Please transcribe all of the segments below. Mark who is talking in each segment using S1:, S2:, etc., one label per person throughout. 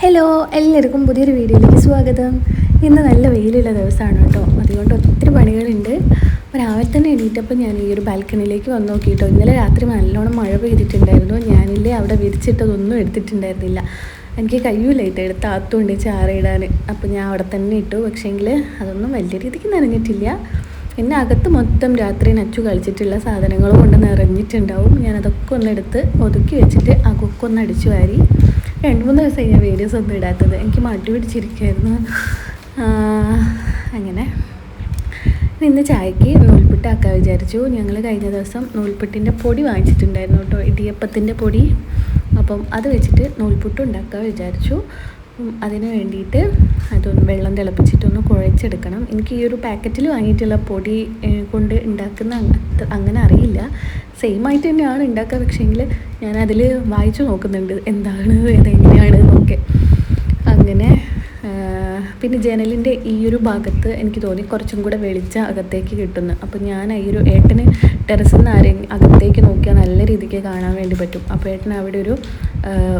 S1: Hello എല്ലാവർക്കും പുതിയൊരു വീഡിയോയിലേക്ക് സ്വാഗതം. ഇന്ന് നല്ല വെയിലുള്ള ദിവസമാണ് കേട്ടോ. അതുകൊണ്ട് ഒത്തിരി പണികളുണ്ട്. രാവിലെ തന്നെ എണീറ്റപ്പോൾ ഞാൻ ഈ ഒരു ബാൽക്കണിയിലേക്ക് വന്ന് നോക്കിയിട്ടോ. ഇന്നലെ രാത്രി നല്ലോണം മഴ പെയ്തിട്ടുണ്ടായിരുന്നു. ഞാനില്ലേ അവിടെ വിരിച്ചിട്ടതൊന്നും എടുത്തിട്ടുണ്ടായിരുന്നില്ല. എനിക്ക് കഴിയൂലായിട്ട് എടുത്ത് ആത്തുകൊണ്ട് ചാറയിടാൻ. അപ്പോൾ ഞാൻ അവിടെ തന്നെ ഇട്ടു. പക്ഷേങ്കിൽ അതൊന്നും വലിയ രീതിക്ക് നനഞ്ഞിട്ടില്ല. പിന്നെ അകത്ത് മൊത്തം രാത്രി നച്ചു കളിച്ചിട്ടുള്ള സാധനങ്ങളും കൊണ്ട് നിറഞ്ഞിട്ടുണ്ടാവും. ഞാൻ അതൊക്കെ ഒന്ന് എടുത്ത് ഒതുക്കി വെച്ചിട്ട് അകൊക്കെ ഒന്ന് അടിച്ചു വാരി രണ്ട് മൂന്ന് ദിവസമായി ഞാൻ വീഡിയോസ് ഒന്നും ഇടാത്തത്. എനിക്ക് മടി പിടിച്ചിരിക്കുമായിരുന്നു അങ്ങനെ. ഇന്ന് ചായക്ക് നൂൽപുട്ടാക്കാൻ വിചാരിച്ചു. ഞങ്ങൾ കഴിഞ്ഞ ദിവസം നൂൽപുട്ടിന്റെ പൊടി വാങ്ങിച്ചിട്ടുണ്ടായിരുന്നു കേട്ടോ. ഇടിയപ്പത്തിന്റെ പൊടി. അപ്പം അത് വെച്ചിട്ട് നൂൽപുട്ട് ഉണ്ടാക്കാൻ വിചാരിച്ചു. അതിന് വേണ്ടിയിട്ട് അതൊന്ന് വെള്ളം തിളപ്പിച്ചിട്ടൊന്ന് കുഴച്ചെടുക്കണം. എനിക്ക് ഈ ഒരു പാക്കറ്റിൽ വാങ്ങിയിട്ടുള്ള പൊടി കൊണ്ട് ഉണ്ടാക്കുന്ന അങ്ങനെ അറിയില്ല. സെയിം ആയിട്ട് തന്നെയാണ് ഉണ്ടാക്കുക പക്ഷേങ്കിൽ ഞാൻ അതിൽ വായിച്ചു നോക്കുന്നുണ്ട്. എന്താണ് ആ, പിന്നെ ജനലിന്റെ ഈ ഒരു ഭാഗത്ത് എനിക്ക് തോന്നി കുറച്ചും കൂടെ വെളിച്ചം അകത്തേക്ക് കിട്ടുന്നു. അപ്പോൾ ഞാൻ ഈ ഒരു ഏട്ടന് ടെറസിൽ നിന്ന് ആരെ അകത്തേക്ക് നോക്കിയാൽ നല്ല രീതിക്ക് കാണാൻ വേണ്ടി പറ്റും. അപ്പോൾ ഏട്ടൻ അവിടെ ഒരു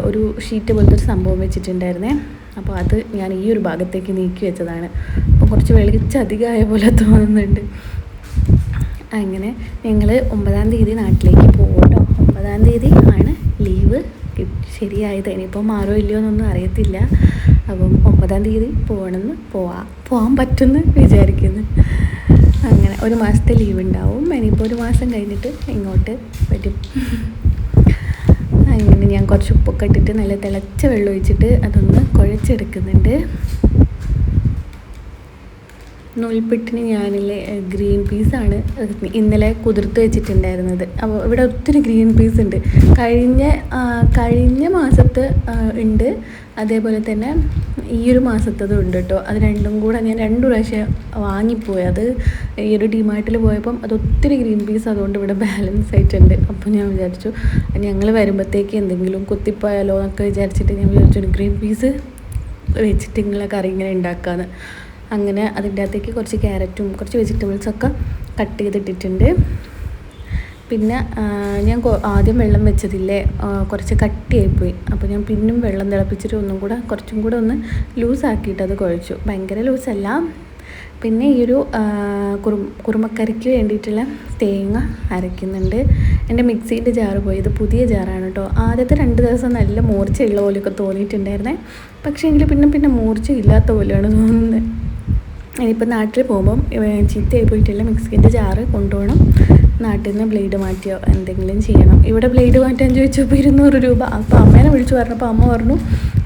S1: ഒരു ഷീറ്റ് പോലത്തെ ഒരു സംഭവം വെച്ചിട്ടുണ്ടായിരുന്നേ. അപ്പോൾ അത് ഞാൻ ഈ ഒരു ഭാഗത്തേക്ക് നീക്കി വെച്ചതാണ്. അപ്പോൾ കുറച്ച് വെളിച്ചം അധികമായ പോലെ തോന്നുന്നുണ്ട്. അങ്ങനെ ഞങ്ങൾ ഒമ്പതാം തീയതി നാട്ടിലേക്ക് പോകും കേട്ടോ ഒമ്പതാം തീയതി ആണ് ലീവ്. ശരിയായത്. ഇനിയിപ്പോൾ മാറോ ഇല്ലയോ എന്നൊന്നും അറിയത്തില്ല. അപ്പം ഒമ്പതാം തീയതി പോകണമെന്ന് പോവാം പോകാൻ പറ്റുമെന്ന് വിചാരിക്കുന്നു. അങ്ങനെ ഒരു മാസത്തെ ലീവ് ഉണ്ടാവും. ഇനിയിപ്പോൾ ഒരു മാസം കഴിഞ്ഞിട്ട് ഇങ്ങോട്ട് വരും. അങ്ങനെ ഞാൻ കുറച്ച് ഉപ്പൊക്കെ ഇട്ടിട്ട് നല്ല തിളച്ച വെള്ളം ഒഴിച്ചിട്ട് അതൊന്ന് കുഴച്ചെടുക്കുന്നുണ്ട്. നൂൽപ്പെട്ടിന് ഞാനില്ലേ ഗ്രീൻ പീസാണ് ഇന്നലെ കുതിർത്ത് വെച്ചിട്ടുണ്ടായിരുന്നത്. അപ്പോൾ ഇവിടെ ഒത്തിരി ഗ്രീൻ പീസ് ഉണ്ട്. കഴിഞ്ഞ കഴിഞ്ഞ മാസത്ത് ഉണ്ട്. അതേപോലെ തന്നെ ഈ ഒരു മാസത്തതും ഉണ്ട് കേട്ടോ. അത് രണ്ടും കൂടെ ഞാൻ രണ്ട് പ്രാവശ്യം വാങ്ങിപ്പോയി. അത് ഈ ഒരു ഡിമാർട്ടിൽ പോയപ്പം അത് ഒത്തിരി ഗ്രീൻ പീസ് അതുകൊണ്ട് ഇവിടെ ബാലൻസ് ആയിട്ടുണ്ട്. അപ്പോൾ ഞാൻ വിചാരിച്ചു ഞങ്ങൾ വരുമ്പോഴത്തേക്ക് എന്തെങ്കിലും കുത്തിപ്പോയാലോ എന്നൊക്കെ വിചാരിച്ചിട്ട് ഞാൻ വിചാരിച്ചു ഗ്രീൻ പീസ് വെച്ചിട്ട് നിങ്ങളെ കറി ഇങ്ങനെ ഉണ്ടാക്കാന്ന്. അങ്ങനെ അതിന്റെ അകത്തേക്ക് കുറച്ച് ക്യാരറ്റും കുറച്ച് വെജിറ്റബിൾസൊക്കെ കട്ട് ചെയ്തിട്ടിട്ടുണ്ട്. പിന്നെ ഞാൻ ആദ്യം വെള്ളം വെച്ചതില്ലേ കുറച്ച് കട്ടിയായിപ്പോയി. അപ്പോൾ ഞാൻ പിന്നും വെള്ളം തിളപ്പിച്ചിട്ട് ഒന്നും കൂടെ കുറച്ചും കൂടെ ഒന്ന് ലൂസാക്കിയിട്ട് അത് കുഴച്ചു. ഭയങ്കര ലൂസല്ല പിന്നെ ഈ ഒരു കുറും കുറുമക്കറിക്ക് വേണ്ടിയിട്ടുള്ള തേങ്ങ അരയ്ക്കുന്നുണ്ട്. എന്റെ മിക്സീന്റെ ജാറ് പോയി. ഇത് പുതിയ ജാറാണ് കേട്ടോ. ആദ്യത്തെ രണ്ട് ദിവസം നല്ല മൂർച്ചയുള്ള പോലെയൊക്കെ തോന്നിയിട്ടുണ്ടായിരുന്നേ. പക്ഷേ എങ്കിൽ പിന്നെ പിന്നെ മൂർച്ച ഇല്ലാത്ത പോലെയാണ് തോന്നുന്നത്. ഇനിയിപ്പോൾ നാട്ടിൽ പോകുമ്പം ചീത്തയായി പോയിട്ടുള്ള മിക്സിന്റെ ജാറ് കൊണ്ടുപോകണം. നാട്ടിൽ നിന്ന് ബ്ലേഡ് മാറ്റിയോ എന്തെങ്കിലും ചെയ്യണം. ഇവിടെ ബ്ലേഡ് മാറ്റാൻ ചോദിച്ചപ്പോൾ ഇരുന്നൂറ് രൂപ. അപ്പോൾ അമ്മേനെ വിളിച്ചു പറഞ്ഞപ്പോൾ അമ്മ പറഞ്ഞു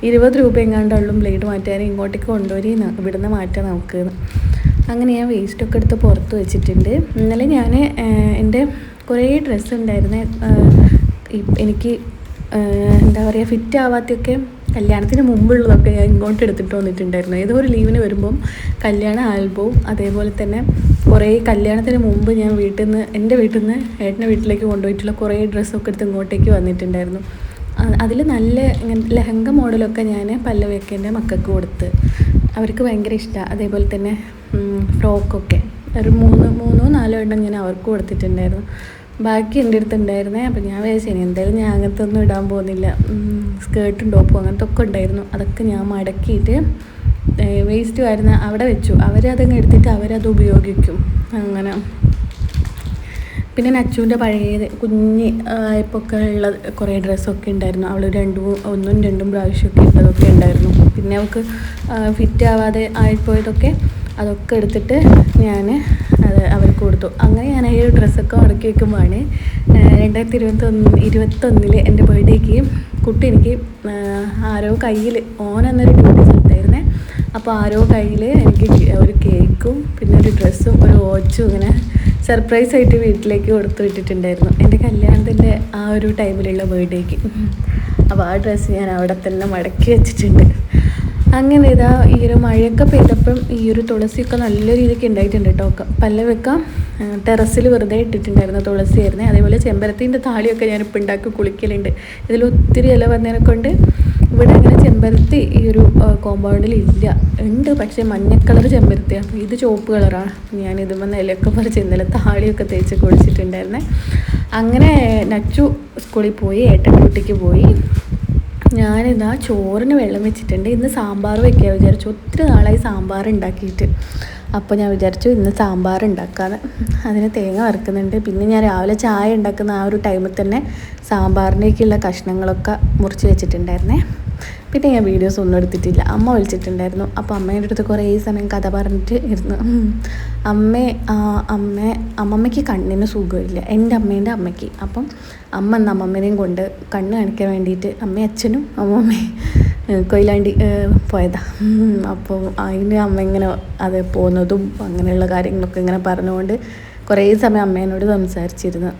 S1: ഇരുപത് രൂപ എങ്ങാണ്ടുള്ളൂ ബ്ലേഡ് മാറ്റാൻ ഇങ്ങോട്ടേക്ക് കൊണ്ടുവരി ഇവിടുന്ന് മാറ്റാം നമുക്ക്. അങ്ങനെ ഞാൻ വേസ്റ്റൊക്കെ എടുത്ത് പുറത്ത് വെച്ചിട്ടുണ്ട്. ഇന്നലെ ഞാൻ എന്റെ കുറേ ഡ്രസ്സ് ഉണ്ടായിരുന്നേ എനിക്ക് എന്താ പറയുക ഫിറ്റ് ആവാത്തൊക്കെ കല്യാണത്തിന് മുമ്പുള്ളതൊക്കെ ഞാൻ ഇങ്ങോട്ട് എടുത്തിട്ട് വന്നിട്ടുണ്ടായിരുന്നു. ഏതോ ഒരു ലീവിന് വരുമ്പം കല്യാണ ആൽബവും അതേപോലെ തന്നെ കുറേ കല്യാണത്തിന് മുമ്പ് ഞാൻ വീട്ടിൽ നിന്ന് എന്റെ വീട്ടിൽ നിന്ന് ഏട്ടന്റെ വീട്ടിലേക്ക് കൊണ്ടുപോയിട്ടുള്ള കുറേ ഡ്രസ്സൊക്കെ എടുത്ത് ഇങ്ങോട്ടേക്ക് വന്നിട്ടുണ്ടായിരുന്നു. അതിൽ നല്ല ഇങ്ങനെ ലഹങ്ക മോഡലൊക്കെ ഞാൻ പല്ലവിയൊക്കെ എന്റെ മക്കൾക്ക് കൊടുത്ത്. അവർക്ക് ഭയങ്കര ഇഷ്ടമാണ് അതേപോലെ തന്നെ ഫ്രോക്കൊക്കെ. ഒരു മൂന്ന് മൂന്നോ നാലോ എണ്ണം ഞാൻ അവർക്ക് കൊടുത്തിട്ടുണ്ടായിരുന്നു. ബാക്കി എന്റെ അടുത്ത് ഉണ്ടായിരുന്നേ അപ്പം ഞാൻ വിചാരിച്ചു ഇനി എന്തായാലും ഞാൻ അങ്ങനത്തെ ഒന്നും ഇടാൻ പോകുന്നില്ല. സ്കേർട്ടും ടോപ്പും അങ്ങനത്തെ ഒക്കെ ഉണ്ടായിരുന്നു. അതൊക്കെ ഞാൻ മടക്കിയിട്ട് വേസ്റ്റ് വരുന്ന അവിടെ വെച്ചു. അവരതങ്ങ് എടുത്തിട്ട് അവരത് ഉപയോഗിക്കും. അങ്ങനെ. പിന്നെ നച്ചുവിന്റെ പഴയ കുഞ്ഞ് ആയപ്പൊക്കെ ഉള്ള കുറേ ഡ്രസ്സൊക്കെ ഉണ്ടായിരുന്നു. അവൾ രണ്ടും ഒന്നും രണ്ടും പ്രാവശ്യമൊക്കെ ഇട്ടതൊക്കെ ഉണ്ടായിരുന്നു. പിന്നെ അവൾക്ക് ഫിറ്റ് ആവാതെ ആയിപ്പോയതൊക്കെ അതൊക്കെ എടുത്തിട്ട് ഞാൻ അത് അവർക്ക് കൊടുത്തു. അങ്ങനെ ഞാൻ ഈ ഡ്രസ്സൊക്കെ ഉറക്കി വെക്കുമ്പോഴാണ് രണ്ടായിരത്തി ഇരുപത്തൊന്ന് ഇരുപത്തൊന്നിൽ എന്റെ ബർത്ത്ഡേക്ക് കുട്ടി എനിക്ക് ആരോ കയ്യിൽ ഓൻ എന്നൊരു ഡ്യൂട്ടി സ്ഥലത്തായിരുന്നേ. അപ്പോൾ ആരോ കയ്യിൽ എനിക്ക് ഒരു കേക്കും പിന്നെ ഒരു ഡ്രസ്സും ഒരു വാച്ചും ഇങ്ങനെ സർപ്രൈസ് ആയിട്ട് വീട്ടിലേക്ക് കൊടുത്തു വിട്ടിട്ടുണ്ടായിരുന്നു. എന്റെ കല്യാണത്തിന്റെ ആ ഒരു ടൈമിലുള്ള ബർത്ത്ഡേക്ക് അപ്പോൾ ആ ഡ്രസ്സ് ഞാൻ അവിടെ തന്നെ മടക്കി വെച്ചിട്ടുണ്ട്. അങ്ങനെ ഇതാ ഈ ഒരു മഴയൊക്കെ പെയ്തപ്പം ഈ ഒരു തുളസിയൊക്കെ നല്ല രീതിക്ക് ഉണ്ടായിട്ടുണ്ട് കേട്ടോ. വെക്കാം ടെറസിൽ വെറുതെ ഇട്ടിട്ടുണ്ടായിരുന്നു തുളസിയായിരുന്നേ. അതേപോലെ ചെമ്പരത്തിന്റെ താളിയൊക്കെ ഞാനിപ്പോൾ ഉണ്ടാക്കി കുളിക്കലുണ്ട്. ഇതിൽ ഒത്തിരി ഇല വന്നതിനെ കൊണ്ട് ഇവിടെ അങ്ങനെ ചെമ്പരത്തി ഈ ഒരു കോമ്പൗണ്ടിൽ ഇല്ല. ഉണ്ട് പക്ഷേ മഞ്ഞ കളർ ചെമ്പരത്തി അപ്പോൾ ഇത് ചുവപ്പ് കളറാണ് ഞാൻ ഇതുമെന്ന് ഇലയൊക്കെ പറിച്ച് ഇന്നലെ താളിയൊക്കെ തേച്ച് കുളിച്ചിട്ടുണ്ടായിരുന്നേ. അങ്ങനെ നച്ചു സ്കൂളിൽ പോയി ഏട്ടൻ കുട്ടിക്ക് പോയി. ഞാനിതാ ചോറിന് വെള്ളം വെച്ചിട്ടുണ്ട്. ഇന്ന് സാമ്പാർ വെക്കാൻ വിചാരിച്ചു. ഒത്തിരി നാളായി സാമ്പാർ ഉണ്ടാക്കിയിട്ട്. അപ്പോൾ ഞാൻ വിചാരിച്ചു ഇന്ന് സാമ്പാർ ഉണ്ടാക്കാതെ അതിന് തേങ്ങ വറുക്കുന്നുണ്ട്. പിന്നെ ഞാൻ രാവിലെ ചായ ഉണ്ടാക്കുന്ന ആ ഒരു ടൈമിൽ തന്നെ സാമ്പാറിനേക്കുള്ള കഷ്ണങ്ങളൊക്കെ മുറിച്ച് വെച്ചിട്ടുണ്ടായിരുന്നേ. പിന്നെ ഞാൻ വീഡിയോസ് ഒന്നും എടുത്തിട്ടില്ല. അമ്മ വിളിച്ചിട്ടുണ്ടായിരുന്നു. അപ്പോൾ അമ്മേന്റെ അടുത്ത് കുറേ സമയം കഥ പറഞ്ഞിട്ട് ഇരുന്നു. അമ്മ അമ്മ അമ്മമ്മയ്ക്ക് കണ്ണിന് സുഖമില്ല. എന്റെ അമ്മേന്റെ അമ്മയ്ക്ക്. അപ്പം അമ്മ എന്ന അമ്മമ്മേനെയും കൊണ്ട് കണ്ണ് കാണിക്കാൻ വേണ്ടിയിട്ട് അമ്മയും അച്ഛനും അമ്മമ്മയും കൊയിലാണ്ടി പോയതാ. അപ്പോൾ അതിന് അമ്മ ഇങ്ങനെ അത് പോകുന്നതും അങ്ങനെയുള്ള കാര്യങ്ങളൊക്കെ ഇങ്ങനെ പറഞ്ഞുകൊണ്ട് കുറേ സമയം അമ്മേനോട് സംസാരിച്ചിരുന്നു.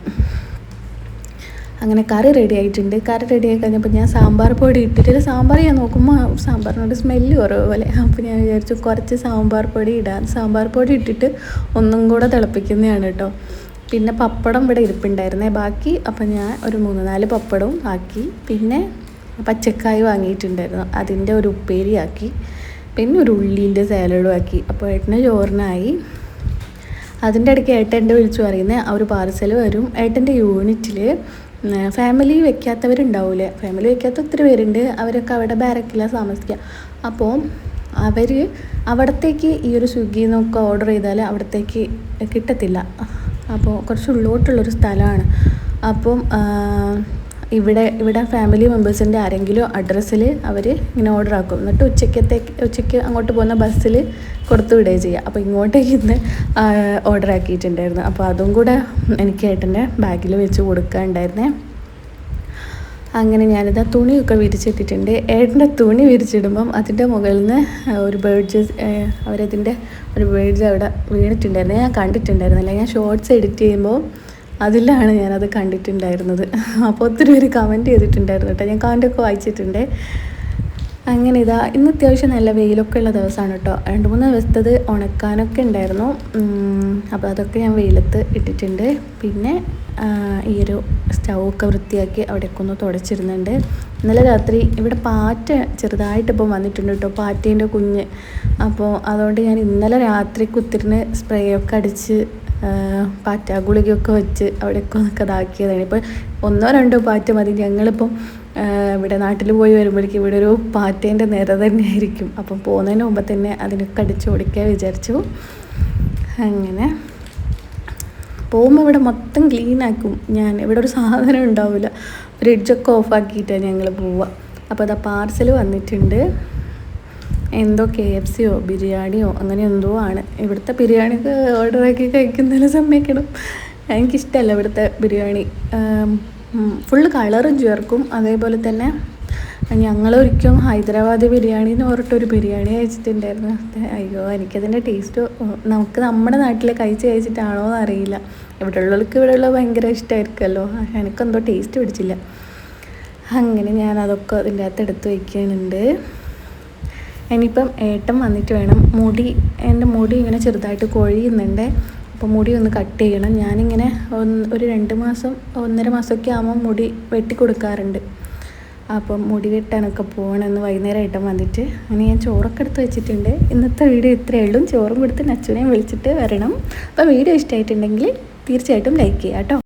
S1: അങ്ങനെ കറി റെഡി ആയിട്ടുണ്ട്. കറി റെഡി ആയി കഴിഞ്ഞപ്പോൾ ഞാൻ സാമ്പാർ പൊടി ഇട്ടിട്ട് സാമ്പാർ ഞാൻ നോക്കുമ്പോൾ സാമ്പാറിനോട് സ്മെല്ല് കുറവ് പോലെ അപ്പോൾ ഞാൻ വിചാരിച്ചു കുറച്ച് സാമ്പാർ പൊടി ഇടാൻ. സാമ്പാർ പൊടി ഇട്ടിട്ട് ഒന്നും കൂടെ തിളപ്പിക്കുന്നതാണ് കേട്ടോ. പിന്നെ പപ്പടം ഇവിടെ ഇരിപ്പുണ്ടായിരുന്നേ ബാക്കി. അപ്പം ഞാൻ ഒരു മൂന്ന് നാല് പപ്പടവും ആക്കി. പിന്നെ പച്ചക്കായ് വാങ്ങിയിട്ടുണ്ടായിരുന്നു. അതിന്റെ ഒരു ഉപ്പേരി ആക്കി. പിന്നെ ഒരു ഉള്ളീന്റെ സാലഡും ആക്കി. അപ്പോൾ ഏട്ടന് ചോറിനായി. അതിന്റെ ഇടയ്ക്ക് ഏട്ടന്റെ വിളിച്ചു പറയുന്നത് ആ ഒരു പാർസൽ വരും. ഏട്ടന്റെ യൂണിറ്റിൽ ഫാമിലി വെക്കാത്തവരുണ്ടാവില്ലേ ഫാമിലി വെക്കാത്ത ഒത്തിരി പേരുണ്ട്. അവരൊക്കെ അവിടെ ബാരക്കിലാണ് താമസിക്കുക അപ്പോൾ അവർ അവിടത്തേക്ക് ഈ ഒരു സ്വിഗ്ഗിയിൽ നിന്നൊക്കെ ഓർഡർ ചെയ്താൽ അവിടത്തേക്ക് കിട്ടത്തില്ല. അപ്പോൾ കുറച്ച് ഉള്ളോട്ടുള്ളൊരു സ്ഥലമാണ്. അപ്പം ഇവിടെ ഇവിടെ ഫാമിലി മെമ്പേഴ്സിന്റെ ആരെങ്കിലും അഡ്രസ്സിൽ അവർ ഇങ്ങനെ ഓർഡർ ആക്കും. എന്നിട്ട് ഉച്ചക്കത്തേക്ക് ഉച്ചയ്ക്ക് അങ്ങോട്ട് പോകുന്ന ബസ്സിൽ കൊടുത്തു വിടുകയും ചെയ്യുക അപ്പോൾ ഇങ്ങോട്ടേക്ക് ഇന്ന് ഓർഡർ ആക്കിയിട്ടുണ്ടായിരുന്നു. അപ്പോൾ അതും കൂടെ എനിക്ക് ഏട്ടന്റെ ബാഗിൽ വെച്ച് കൊടുക്കാനുണ്ടായിരുന്നേ. അങ്ങനെ ഞാനിത് തുണിയൊക്കെ വിരിച്ചിട്ടിട്ടുണ്ട്. ഏട്ടന്റെ തുണി വിരിച്ചിടുമ്പം അതിന്റെ മുകളിൽ നിന്ന് ഒരു ബേഡ്സ് അവരതിന്റെ ഒരു ബേഡ്സ് അവിടെ വീണിട്ടുണ്ടായിരുന്നു. ഞാൻ കണ്ടിട്ടുണ്ടായിരുന്നില്ല. ഞാൻ ഷോർട്സ് എഡിറ്റ് ചെയ്യുമ്പോൾ അതിലാണ് ഞാനത് കണ്ടിട്ടുണ്ടായിരുന്നത്. അപ്പോൾ ഒത്തിരി പേര് കമന്റ് ചെയ്തിട്ടുണ്ടായിരുന്നു കേട്ടോ. ഞാൻ കമന്റൊക്കെ വായിച്ചിട്ടുണ്ട്. അങ്ങനെ ഇതാ ഇന്ന് അത്യാവശ്യം നല്ല വെയിലൊക്കെ ഉള്ള ദിവസമാണ് കേട്ടോ. രണ്ട് മൂന്ന് ദിവസത്തത് ഉണക്കാനൊക്കെ ഉണ്ടായിരുന്നു. അപ്പോൾ അതൊക്കെ ഞാൻ വെയിലത്ത് ഇട്ടിട്ടുണ്ട്. പിന്നെ ഈ ഒരു സ്റ്റൗവൊക്കെ വൃത്തിയാക്കി അവിടെയൊക്കെ ഒന്ന് തുടച്ചിരുന്നുണ്ട്. ഇന്നലെ രാത്രി ഇവിടെ പാറ്റ ചെറുതായിട്ട് ഇപ്പം വന്നിട്ടുണ്ട് കേട്ടോ. പാറ്റേന്റെ കുഞ്ഞ്. അപ്പോൾ അതുകൊണ്ട് ഞാൻ ഇന്നലെ രാത്രി കുത്തിരിന് സ്പ്രേ ഒക്കെ അടിച്ച് പാറ്റ ഗുളികയൊക്കെ വെച്ച് അവിടെയൊക്കെ ഒക്കെ ഇതാക്കിയതാണ്. ഇപ്പോൾ ഒന്നോ രണ്ടോ പാറ്റ മതി. ഞങ്ങളിപ്പം ഇവിടെ നാട്ടിൽ പോയി വരുമ്പോഴേക്കും ഇവിടെ ഒരു പാറ്റേന്റെ നിര തന്നെയായിരിക്കും. അപ്പം പോകുന്നതിന് മുമ്പ് തന്നെ അതിനൊക്കെ അടിച്ച് ഓടിക്കാൻ വിചാരിച്ചു. അങ്ങനെ. പോകുമ്പോൾ ഇവിടെ മൊത്തം ക്ലീൻ ആക്കും. ഞാൻ ഇവിടെ ഒരു സാധനം ഉണ്ടാവില്ല. ഫ്രിഡ്ജൊക്കെ ഓഫാക്കിയിട്ടാണ് ഞങ്ങൾ പോവുക. അപ്പോൾ അതാ പാർസൽ വന്നിട്ടുണ്ട്. എന്തോ കെ എഫ് സിയോ ബിരിയാണിയോ അങ്ങനെ എന്തോ ആണ്. ഇവിടുത്തെ ബിരിയാണിയൊക്കെ ആക്കി കഴിക്കുന്നതിന് സമ്മതിക്കണം. എനിക്കിഷ്ടമല്ല ഇവിടുത്തെ ബിരിയാണി. ഫുള്ള് കളറും ചേർക്കും. അതേപോലെ തന്നെ ഞങ്ങൾ ഒരിക്കലും ഹൈദരാബാദി ബിരിയാണി എന്ന് പറഞ്ഞിട്ടൊരു ബിരിയാണി കഴിച്ചിട്ടുണ്ടായിരുന്നു. അയ്യോ എനിക്കതിന്റെ ടേസ്റ്റ് നമുക്ക് നമ്മുടെ നാട്ടിലെ കഴിച്ച് കഴിച്ചിട്ടാണോ എന്ന് അറിയില്ല. ഇവിടെ ഉള്ളവർക്ക് ഇവിടെ ഉള്ളത് ഭയങ്കര ഇഷ്ടമായിരിക്കുമല്ലോ എനിക്കെന്തോ ടേസ്റ്റ് പിടിച്ചില്ല. അങ്ങനെ ഞാൻ അതൊക്കെ അതിന്റെ അകത്ത് എടുത്ത് വയ്ക്കുന്നുണ്ട്. ഇനിയിപ്പം ഏട്ടൻ വന്നിട്ട് വേണം. മുടി എന്റെ മുടി ഇങ്ങനെ ചെറുതായിട്ട് കൊഴിയുന്നുണ്ട്. അപ്പോൾ മുടി ഒന്ന് കട്ട് ചെയ്യണം. ഞാനിങ്ങനെ ഒരു രണ്ട് മാസം ഒന്നര മാസമൊക്കെ ആകുമ്പോൾ മുടി വെട്ടി കൊടുക്കാറുണ്ട്. അപ്പം മുടി വെട്ടാനൊക്കെ പോകണമെന്ന് വൈകുന്നേരം ഏട്ടൻ വന്നിട്ട്. അങ്ങനെ ഞാൻ ചോറൊക്കെ എടുത്ത് വെച്ചിട്ടുണ്ട്. ഇന്നത്തെ വീഡിയോ ഇത്രയേ ഉള്ളൂ. ചോറും കൊടുത്ത് നച്ചുനെയും വിളിച്ചിട്ട് വരണം. അപ്പോൾ വീഡിയോ ഇഷ്ടമായിട്ടുണ്ടെങ്കിൽ തീർച്ചയായിട്ടും ലൈക്ക് ചെയ്യാം കേട്ടോ.